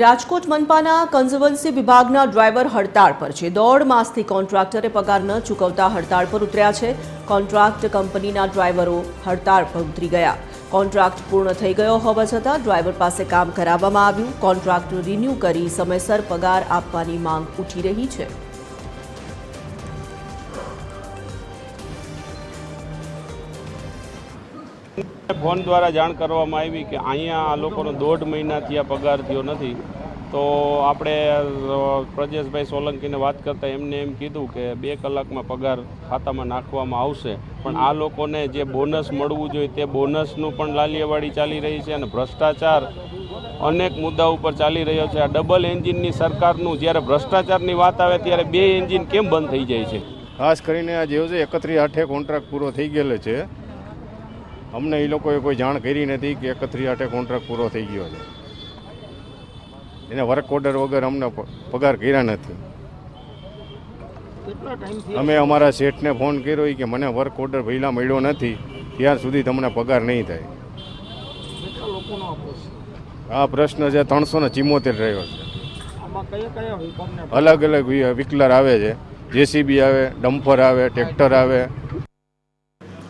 રાજકોટ મનપાના કન્ઝર્વન્સી વિભાગના ડ્રાઈવર હડતાળ પર છે. દોઢ માસથી કોન્ટ્રાક્ટરે પગાર ન ચૂકવતા હડતાળ પર ઉતર્યા છે. કોન્ટ્રાક્ટ કંપનીના ડ્રાઈવરો હડતાળ પર ઉતરી ગયા. કોન્ટ્રાક્ટ પૂર્ણ થઈ ગયો હોવા છતાં ડ્રાઈવર પાસે કામ કરાવવામાં આવ્યું. કોન્ટ્રાક્ટ રિન્યૂ કરી સમયસર પગાર આપવાની માંગ ઉઠી રહી છે. ફોન દ્વારા જાણ કરવામાં આવી કે અહીંયા આ લોકોનો દોઢ મહિનાથી આ પગાર થયો નથી. તો આપણે પ્રજેશભાઈ સોલંકીને વાત કરતાં એમને એમ કીધું કે બે કલાકમાં પગાર ખાતામાં નાખવામાં આવશે. પણ આ લોકોને જે બોનસ મળવું જોઈએ તે બોનસનું પણ લાલિયાવાડી ચાલી રહી છે અને ભ્રષ્ટાચાર અનેક મુદ્દા ઉપર ચાલી રહ્યો છે. આ ડબલ એન્જિનની સરકારનું જ્યારે ભ્રષ્ટાચારની વાત આવે ત્યારે બે એન્જિન કેમ બંધ થઈ જાય છે? ખાસ કરીને આ જેવો છે એકત્રીસ આઠે કોન્ટ્રાક્ટ પૂરો થઈ ગયેલો છે. અમને એ લોકોએ કોઈ જાણ કરી નથી કે એકત્રીસ આઠે કોન્ટ્રાક્ટ પૂરો થઈ ગયો છે. એને વર્ક ઓર્ડર વગર અમને પગાર કર્યા નથી. અમે અમારા શેઠને ફોન કર્યો કે મને વર્ક ઓર્ડર પહેલાં મળ્યો નથી ત્યાર સુધી તમને પગાર નહીં થાય. આ પ્રશ્ન? છે ત્રણસો ને ચિમોતેર રહ્યો છે. અલગ અલગ વિ- વિકલર આવે છે. જેસીબી આવે ડમ્પર આવે ટ્રેક્ટર આવે.